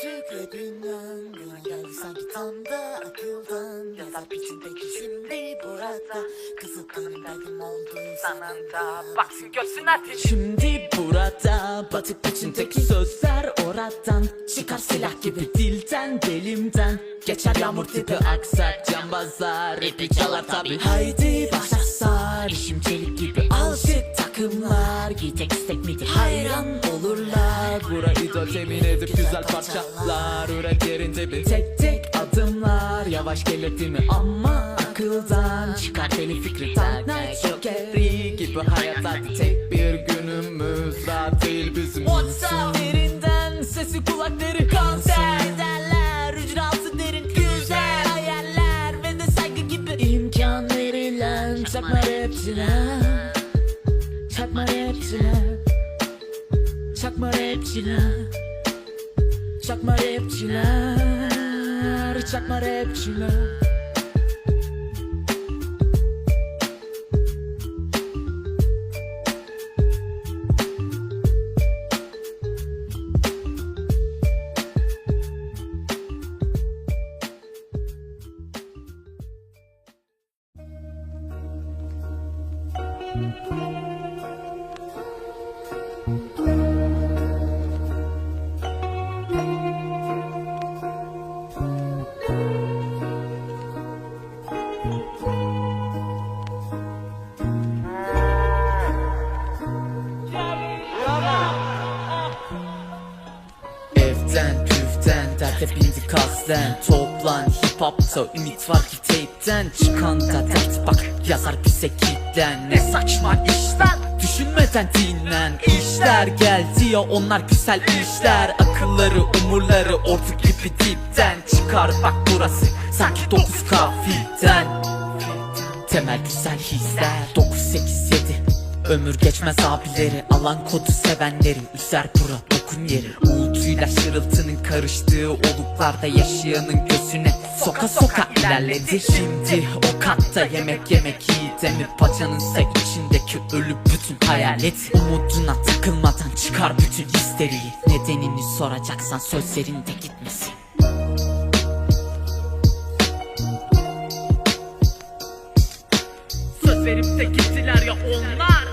Türk rapinden Bana geldi sanki tam da akıldan. Yazar peşindeki şimdi burada. Kızılkanım derdim oldu Sana da baksın görsün ateş. Şimdi burada batık içindeki sözler oradan. Çıkar silah gibi dilden belimden Geçer yağmur tipi aksak cambazlar. İpi çalar tabi Haydi Burayı da temin edip güzel parçalar. Üret yerinde bir tek tek adımlar. Yavaş gelir değil mi ama akıldan Çıkar deli fikri. Dark Joker'i gibi hayat hadi tek bir günümüz. Değil bizim Whatsapp yerinden sesi kulakları kanser Derler? Ücratı derin güzel hayaller. Ve de saygı gibi imkan verilen Çakma rapçiler. Çakma rapçiler Çakma rapçiler Çakma rapçiler Çakma rapçiler. Evden püften derde bindi kasten. Toplan hip hopta ümit var ki teypten Çıkan da dert bak yazar bize kitten Ne saçma işler. Düşünmeden dinlen. İşler geldi ya onlar güzel işler. Akılları umurları ortak gibi dipten. Çıkar bak burası sanki dokuz kafilden Temel güzel hisler. 987 Ömür geçmez abileri Alan kodu sevenleri. Üzer bura dokun yeri. Uğultuyla şırıltının karıştığı Oluklarda yaşayanın gözüne Soka soka ilerledi. Şimdi o katta yemek yemek iyi Demi paçanınsa içindeki ölü bütün hayalet. Umuduna takılmadan çıkar bütün histeriyi. Nedenini soracaksan sözlerinde gitmesin. Söz verip de gittiler ya onlar